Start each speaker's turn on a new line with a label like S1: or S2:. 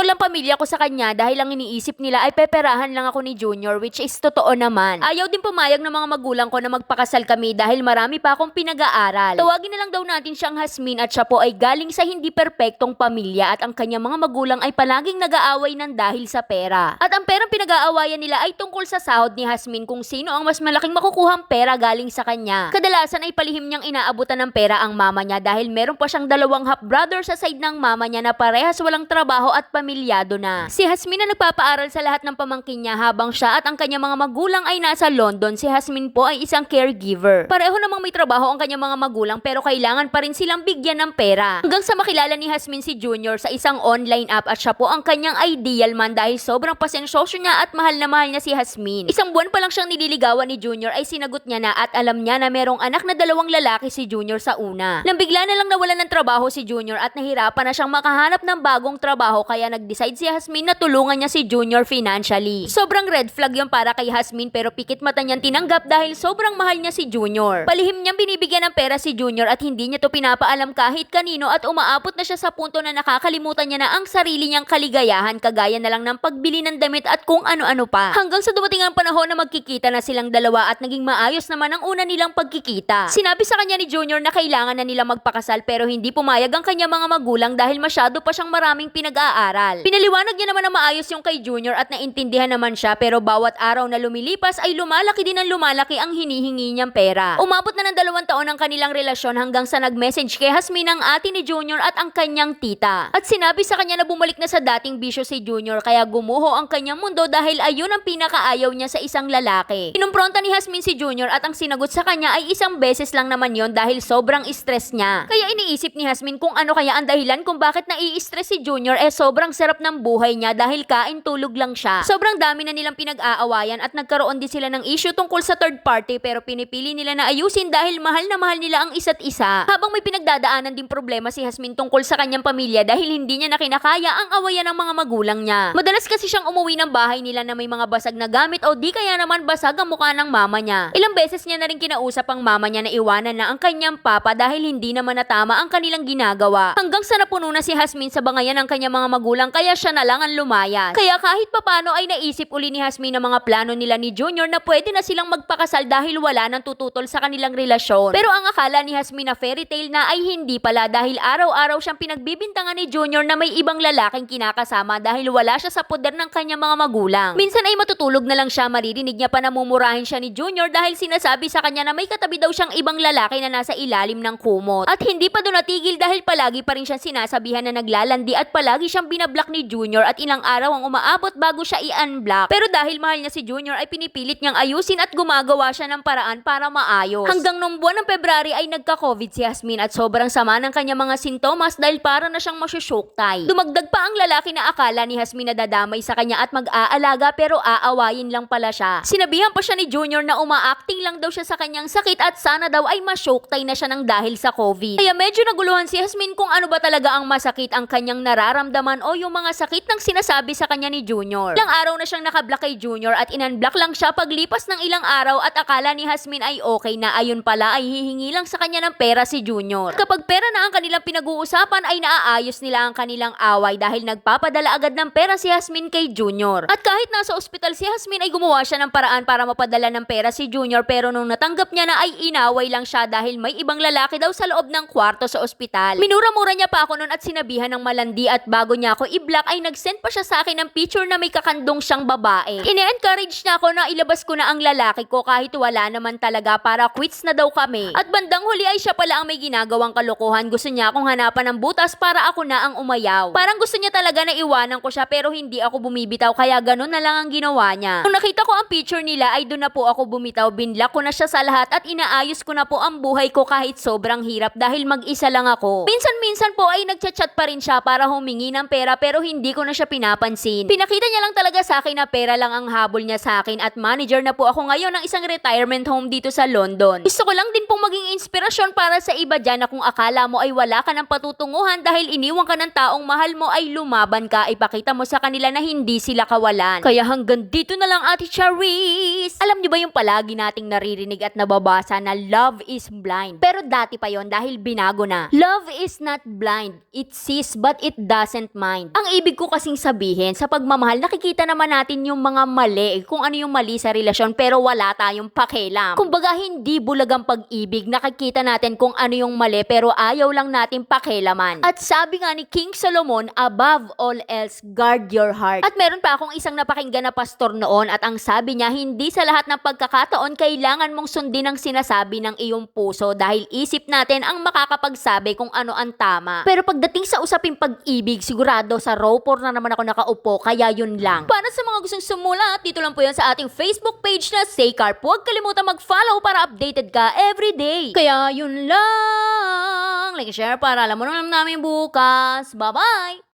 S1: Tutol ang pamilya ko sa kanya dahil ang iniisip nila ay peperahan lang ako ni Junior which is totoo naman. Ayaw din pumayag ng mga magulang ko na magpakasal kami dahil marami pa akong pinag-aaral. Tawagin na lang daw natin siyang Hasmin at siya po ay galing sa hindi perpektong pamilya at ang kanyang mga magulang ay palaging nag-aaway ng dahil sa pera. At ang perang pinag-aawayan nila ay tungkol sa sahod ni Hasmin kung sino ang mas malaking makukuhang pera galing sa kanya. Kadalasan ay palihim niyang inaabutan ng pera ang mama niya dahil meron pa siyang dalawang half-brother sa side ng mama niya na parehas walang trabaho at pamilyado na. Si Hasmin na nagpapaaral sa lahat ng pamangkin niya habang siya at ang kanyang mga magulang ay nasa London. Si Hasmin po ay isang caregiver. Pareho namang may trabaho ang kanyang mga magulang pero kailangan pa rin silang bigyan ng pera. Hanggang sa makilala ni Hasmin si Junior sa isang online app at siya po ang kanyang ideal man dahil sobrang pasensyoso niya at mahal na mahal niya si Hasmin. Isang buwan pa lang siyang nililigawan ni Junior ay sinagot niya na at alam niya na merong anak na dalawang lalaki si Junior sa una. Nang bigla na lang nawalan ng trabaho si Junior at nahirapan na siyang makahanap ng bagong trabaho kaya nag-decide si Hasmin na tulungan niya si Junior financially. Sobrang red flag yon para kay Hasmin pero pikit mata niyang tinanggap dahil sobrang mahal niya si Junior. Palihim niyang binibigyan ng pera si Junior at hindi niya to pinapaalam kahit kanino at umaabot na siya sa punto na nakakalimutan niya na ang sarili niyang kaligayahan kagaya na lang ng pagbili ng damit at kung ano-ano pa. Hanggang sa dumating ang panahon na magkikita na silang dalawa at naging maayos naman ang una nilang pagkikita. Sinabi sa kanya ni Junior na kailangan na nila magpakasal pero hindi pumayag ang kanya mga magulang dahil masyado pa siyang maraming pinag-aaral. Pinaliwanag niya naman na maayos yung kay Junior at naintindihan naman siya pero bawat araw na lumilipas ay lumalaki din ang lumalaki ang hinihingi niyang pera. Umabot na ng dalawang taon ang kanilang relasyon hanggang sa nag-message kay Hasmin ang ate ni Junior at ang kanyang tita. At sinabi sa kanya na bumalik na sa dating bisyo si Junior kaya gumuho ang kanyang mundo dahil ayun ang pinakaayaw niya sa isang lalaki. Inumpronta ni Hasmin si Junior at ang sinagot sa kanya ay isang beses lang naman yon dahil sobrang stress niya. Kaya iniisip ni Hasmin kung ano kaya ang dahilan kung bakit nai-stress si Junior eh sobrang sarap ng buhay niya dahil kain tulog lang siya. Sobrang dami na nilang pinag-aawayan at nagkaroon din sila ng issue tungkol sa third party pero pinipili nila na ayusin dahil mahal na mahal nila ang isa't isa. Habang may pinagdadaanan din problema si Hasmin tungkol sa kanyang pamilya dahil hindi niya na kinakaya ang awayan ng mga magulang niya. Madalas kasi siyang umuwi ng bahay nila na may mga basag na gamit o di kaya naman basag ang mukha ng mama niya. Ilang beses niya na rin kinausap ang mama niya na iwanan na ang kanyang papa dahil hindi naman natama ang kanilang ginagawa. Hanggang sa napuno na si Hasmin sa bangayan ng kanyang mga magulang kaya siya na lang ang lumayas. Kaya kahit papano ay naisip uli ni Hasmin ang mga plano nila ni Junior na pwede na silang magpakasal dahil wala nang tututol sa kanilang relasyon. Pero ang akala ni Hasmin na fairy tale na ay hindi pala dahil araw-araw siyang pinagbibintangan ni Junior na may ibang lalaking kinakasama dahil wala siya sa poder ng kanyang mga magulang. Minsan ay matutulog na lang siya maririnig niya pa na mumurahin siya ni Junior dahil sinasabi sa kanya na may katabi daw siyang ibang lalaki na nasa ilalim ng kumot. At hindi pa doon natigil dahil palagi pa rin siyang sinasabihan na naglalandi at palagi siyang binablock ni Junior at ilang araw ang umaabot bago siya i-unblock. Pero dahil mahal niya si Junior ay pinipilit niyang ayusin at gumagawa siya ng paraan para maayos. Hanggang nung buwan ng February ay nagka-COVID si Hasmin at sobrang sama ng kanya mga sintomas dahil para na siyang masyushoktay. Dumagdag pa ang lalaki na akala ni Hasmin na dadamay sa kanya at mag-aalaga pero aawayin lang pala siya. Sinabihan pa siya ni Junior na uma-acting lang daw siya sa kanyang sakit at sana daw ay masyoktay na siya ng dahil sa COVID. Kaya medyo naguluhan si Hasmin kung ano ba talaga ang masakit ang kanyang nararamdaman o yung mga sakit ng sinasabi sa kanya ni Junior. Ilang araw na siyang nakablock kay Junior at inunblock lang siya paglipas ng ilang araw at akala ni Hasmin ay okay na ayun pala ay hihingi lang sa kanya ng pera si Junior. Kapag pera na ang kanilang pinag-uusapan ay naaayos nila ang kanilang away dahil nagpapadala agad ng pera si Hasmin kay Junior. At kahit nasa ospital si Hasmin ay gumawa siya ng paraan para mapadala ng pera si Junior pero nung natanggap niya na ay inaway lang siya dahil may ibang lalaki daw sa loob ng kwarto sa ospital. Minura-mura niya pa ako noon at sinabihan ng malandi at bago niya ako i-block ay nag-send pa siya sa akin ng picture na may kakandong siyang babae. Ine-encourage niya ako na ilabas ko na ang lalaki ko kahit wala naman talaga para quits na daw kami. At bandang huli ay siya pala ang may ginagawang kalokohan. Gusto niya akong hanapan ng butas para ako na ang umayaw. Parang gusto niya talaga na iwanan ko siya pero hindi ako bumibitaw kaya ganun na lang ang ginawa niya. Nung nakita ko ang picture nila ay doon na po ako bumitaw. Binlock ko na siya sa lahat at inaayos ko na po ang buhay ko kahit sobrang hirap dahil mag-isa lang ako. Minsan-minsan po ay nagchat-chat pa rin siya para humingi ng pera pero hindi ko na siya pinapansin. Pinakita niya lang talaga sa akin na pera lang ang habol niya sa akin at manager na po ako ngayon ng isang retirement home dito sa London. Gusto ko lang din pong maging inspirasyon para sa iba dyan na kung akala mo ay wala ka ng patutunguhan dahil iniwan ka ng taong mahal mo ay lumaban ka, ipakita mo sa kanila na hindi sila nawalan. Kaya hanggang dito na lang Ate Charis. Alam niyo ba yung palagi nating naririnig at nababasa na love is blind? Pero dati pa yon dahil binago na. Love is not blind. It sees but it doesn't mind. Ang ibig ko kasing sabihin, sa pagmamahal, nakikita naman natin yung mga mali, kung ano yung mali sa relasyon, pero wala tayong pakialam. Kumbaga, hindi bulag ang pag-ibig. Nakikita natin kung ano yung mali, pero ayaw lang natin pakialaman. At sabi nga ni King Solomon, above all else, guard your heart. At meron pa akong isang napakinggan na pastor noon at ang sabi niya, hindi sa lahat ng pagkakataon kailangan mong sundin ang sinasabi ng iyong puso dahil isip natin ang makakapagsabi kung ano ang tama. Pero pagdating sa usaping pag-ibig, sigurado sa row 4 na naman ako nakaupo, kaya yun lang. Para sa mga gustong sumulat, dito lang po yan sa ating Facebook page na Saycarp. Huwag kalimutan mag-follow para updated ka everyday. Kaya yun lang. Like, share para alam mo naman namin bukas. Bye-bye!